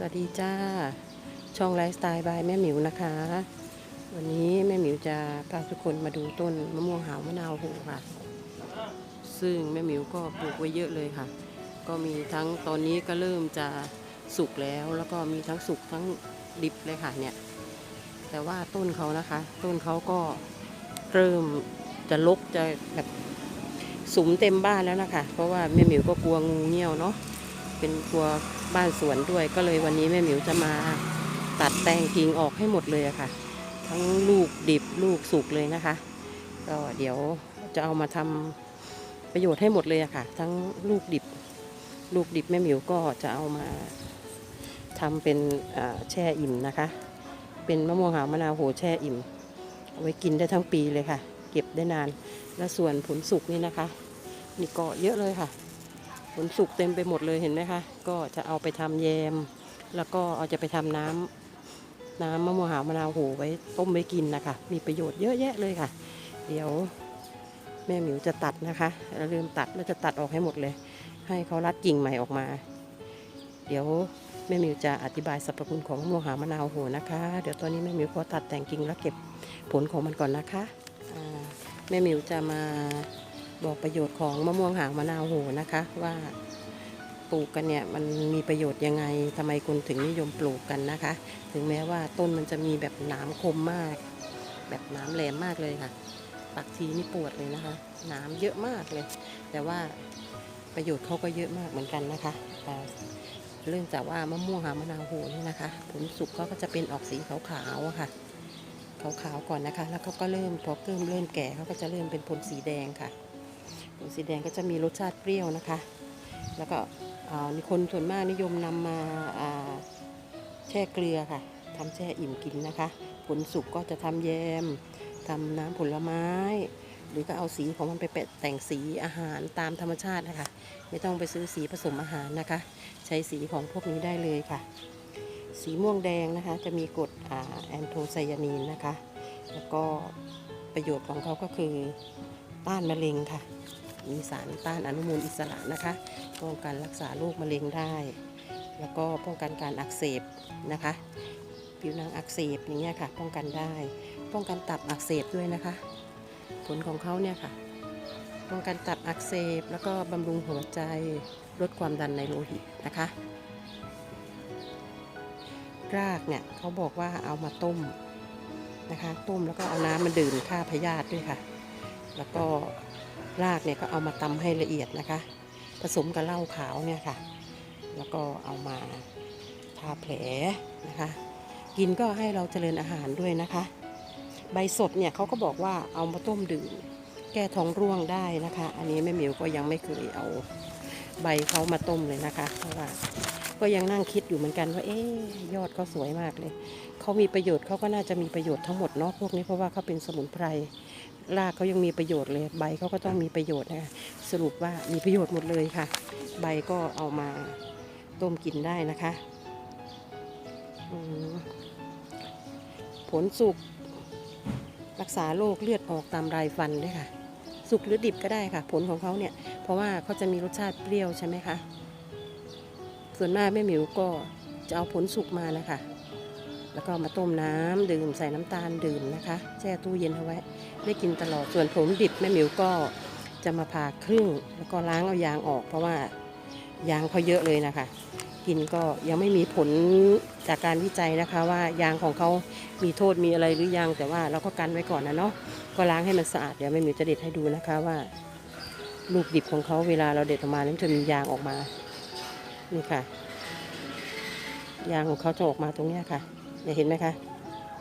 สวัสดีจ้า ช่องไลฟ์สไตล์บายแม่หมิวนะคะ วันนี้แม่หมิวจะพาทุกคนมาดูต้นมะม่วงหาวมะนาวโหค่ะ ซึ่งแม่หมิวก็ปลูกไว้เยอะเลยค่ะ ก็มีทั้งตอนนี้ก็เริ่มจะสุกแล้ว แล้วก็มีทั้งสุกทั้งดิบเลยค่ะเนี่ย แต่ว่าต้นเขานะคะ ต้นเขาก็เริ่มจะลกจะแบบสุมเต็มบ้านแล้วนะคะ เพราะว่าแม่หมิวก็กลัวงูเงี้ยวเนาะ เป็นครัวบ้านสวนด้วย ก็เลยวันนี้แม่หมิวจะมาตัดแต่งกิ่งออกให้หมดเลยอะค่ะ ทั้งลูกดิบลูกสุกเลยนะคะ ก็เดี๋ยวจะเอามาทำประโยชน์ให้หมดเลยอะค่ะ ทั้งลูกดิบ ลูกดิบแม่หมิวก็จะเอามาทำเป็นแช่อิ่มนะคะ เป็นมะม่วงหาวมะนาวโหแช่อิ่มเอาไว้กินได้ทั้งปีเลยค่ะ เก็บได้นานและส่วนผลสุกนี่นะคะ นี่ก็เยอะเลยค่ะ ผลสุกเต็มไปหมดเลยเห็นไหมคะ ก็จะเอาไปทำแยม แล้วก็เอาจะไปทำน้ำน้ำมะม่วงหาวมะนาวโหไว้ต้มไว้กินนะคะ มีประโยชน์เยอะแยะเลยค่ะ เดี๋ยวแม่หมิวจะตัดนะคะแล้วลืมตัดแล้วจะตัดออกให้หมดเลย ให้เขารัดกิ่งใหม่ออกมา เดี๋ยวแม่หมิวจะอธิบายสรรพคุณของมะม่วงหามะนาวโหนะคะ เดี๋ยวตอนนี้แม่หมิวขอตัดแต่งกิ่งแล้วเก็บผลของมันก่อนนะคะแม่หมิวจะมา บอกประโยชน์ของมะม่วงหางมะนาวโหนะคะ ว่าปลูกกันเนี่ยมันมีประโยชน์ยังไงทำไมคุณถึงนิยมปลูกกันนะคะ ถึงแม้ว่าต้นมันจะมีแบบหนามคมมาก แบบหนามแหลมมากเลยค่ะ ปักทีนี่ปวดเลยนะคะหนามเยอะมากเลย แต่ว่าประโยชน์เขาก็เยอะมากเหมือนกันนะคะเรื่องจากว่ามะม่วงหางมะนาวโหนี่นะคะ ผลสุกก็จะเป็นออกสีขาวๆค่ะขาวๆก่อนนะคะ แล้วเขาก็เริ่มพอเริ่มเริ่มแก่เขาก็จะเริ่มเป็นผลสีแดงค่ะ ผลสีแดงก็จะมีรสชาติเปรี้ยวนะคะ แล้วก็มีคนส่วนมากนิยมนำมาแช่เกลือค่ะทำแช่อิ่มกินนะคะ ผลสุกก็จะทำแยมทำน้ำผลไม้ หรือก็เอาสีของมันไปแปะแต่งสีอาหารตามธรรมชาตินะคะ ไม่ต้องไปซื้อสีผสมอาหารนะคะ ใช้สีของพวกนี้ได้เลยค่ะ สีม่วงแดงนะคะ จะมีกรดแอนโทไซยานีนนะคะ แล้วก็ประโยชน์ของเขาก็คือต้านมะเร็งค่ะ มีสารต้านอนุมูลอิสระนะคะ ป้องกันรักษาโรคมะเร็งได้ แล้วก็ป้องกันการอักเสบนะคะ ผิวหนังอักเสบอย่างเงี้ยค่ะ ป้องกันได้ ป้องกันตับอักเสบด้วยนะคะ ผลของเขาเนี่ยค่ะ ป้องกันตับอักเสบ แล้วก็บำรุงหัวใจลดความดันในโลหิตนะคะ รากเนี่ยเขาบอกว่าเอามาต้มนะคะ ต้มแล้วก็เอาน้ำมันดื่มฆ่าพยาธิด้วยค่ะ แล้วก็ รากเนี่ยก็เอามาตำให้ละเอียดนะคะ ผสมกับเหล้าขาวเนี่ยค่ะ แล้วก็เอามาทาแผลนะคะ กินก็ให้เราเจริญอาหารด้วยนะคะ ใบสดเนี่ยเขาก็บอกว่าเอามาต้มดื่ม แก้ท้องร่วงได้นะคะ อันนี้แม่หมิวก็ยังไม่เคยเอาใบเขามาต้มเลยนะคะ เพราะว่าก็ยังนั่งคิดอยู่เหมือนกันว่า เอ๊ยอดเขาสวยมากเลย เขามีประโยชน์เขาก็น่าจะมีประโยชน์ทั้งหมดเนาะพวกนี้เพราะว่าเขาเป็นสมุนไพร รากเขายังมีประโยชน์เลย ใบเขาก็ต้องมีประโยชน์นะคะสรุปว่ามีประโยชน์หมดเลยค่ะ ใบก็เอามาต้มกินได้นะคะผลสุกรักษาโรคเลือดออกตามไรฟันด้วยค่ะ สุกหรือดิบก็ได้ค่ะ ผลของเขาเนี่ย เพราะว่าเขาจะมีรสชาติเปรี้ยวใช่ไหมคะส่วนมากแม่หมิวก็จะเอาผลสุกมานะคะ แล้วก็มาต้มน้ำดื่มใส่น้ำตาลดื่มนะคะแช่ตู้เย็นเอาไว้ ได้กินตลอดส่วนผลดิบแม่หมิวก็จะมาผ่าครึ่ง แล้วก็ล้างเอายางออก เพราะว่ายางเขาเยอะเลยนะคะ กินก็ยังไม่มีผลจากการวิจัยนะคะ ว่ายางของเขามีโทษมีอะไรหรือยังแต่ว่าเราก็กันไว้ก่อนนะเนาะก็ล้างให้มันสะอาดเดี๋ยวแม่หมิวจะเด็ดให้ดูนะคะว่า ลูกดิบของเขาเวลาเราเด็ดออกมาเนี่ยมันจะมียางออกมานี่ค่ะยางของเขาจะออกมาตรงนี้ค่ะ เนี่ยเห็นไหมคะ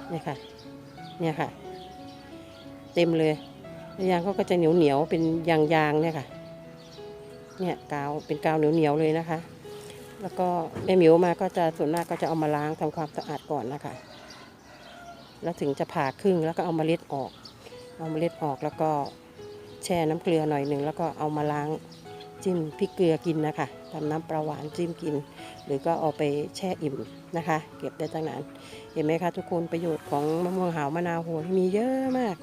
เนี่ยค่ะ เนี่ยค่ะ เต็มเลยยางเขาก็จะเหนียวเหนียวเป็นยางยางเนี่ยค่ะ เนี่ยกาวเป็นกาวเหนียวเหนียวเลยนะคะ แล้วก็แม่หมิวมาก็จะส่วนมากก็จะเอามาล้างทำความสะอาดก่อนนะคะ แล้วถึงจะผ่าครึ่งแล้วก็เอามาเล็ดออก เอามาเล็ดออกแล้วก็แช่น้ำเกลือหน่อยหนึ่งแล้วก็เอามาล้าง จิ้มพริกเกลือกินนะคะทำน้ำปลาหวานจิ้มกิน หรือก็เอาไปแช่อิ่มนะคะ เก็บได้ตั้งนานเห็นไหมคะทุกคนประโยชน์ของมะม่วงหาวมะนาวโหมีเยอะมาก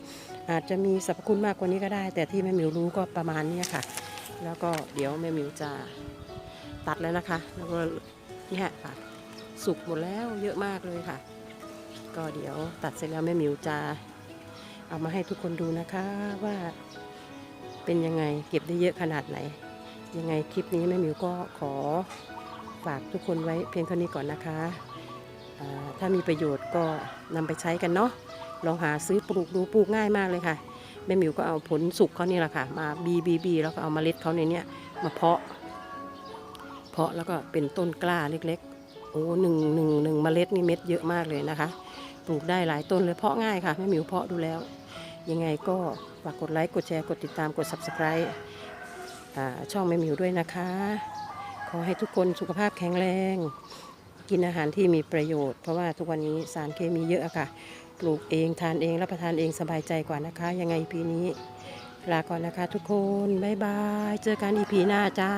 อาจจะมีสรรพคุณมากกว่านี้ก็ได้ แต่ที่แม่หมิวรู้ก็ประมาณนี้ค่ะ แล้วก็เดี๋ยวแม่หมิวจะตัดแล้วนะคะ แล้วก็นี่ฮะค่ะสุกหมดแล้วเยอะมากเลยค่ะ ก็เดี๋ยวตัดเสร็จแล้วแม่หมิวจะเอามาให้ทุกคนดูนะคะว่าเป็นยังไงเก็บได้เยอะขนาดไหน ยังไงคลิปนี้แม่หมิวก็ขอฝากทุกคนไว้เพียงเท่านี้ก่อนนะคะถ้ามีประโยชน์ก็นำไปใช้กันเนาะลองหาซื้อปลูกดูปลูกง่ายมากเลยค่ะแม่หมิวก็เอาผลสุกเขานี่แหละค่ะ มาบีบีบีแล้วก็เอาเล็ดเขาในเนี้ยมาเพาะ เพาะแล้วก็เป็นต้นกล้าเล็กๆ โอ้หนึ่งหนึ่งหนึ่งเมล็ดนี่เม็ดเยอะมากเลยนะคะ ปลูกได้หลายต้นเลยเพาะง่ายค่ะแม่หมิวเพาะดูแล้ว ยังไงก็ฝากกดไลค์กดแชร์กดติดตามกด subscribe ช่องแม่หมิวด้วยนะคะ ขอให้ทุกคนสุขภาพแข็งแรง กินอาหารที่มีประโยชน์ เพราะว่าทุกวันนี้สารเคมีเยอะอะค่ะ ปลูกเองทานเองรับประทานเองสบายใจกว่านะคะ ยังไงปีนี้ลาก่อนนะคะทุกคน บ๊ายบาย เจอกันอีพีหน้าจ้า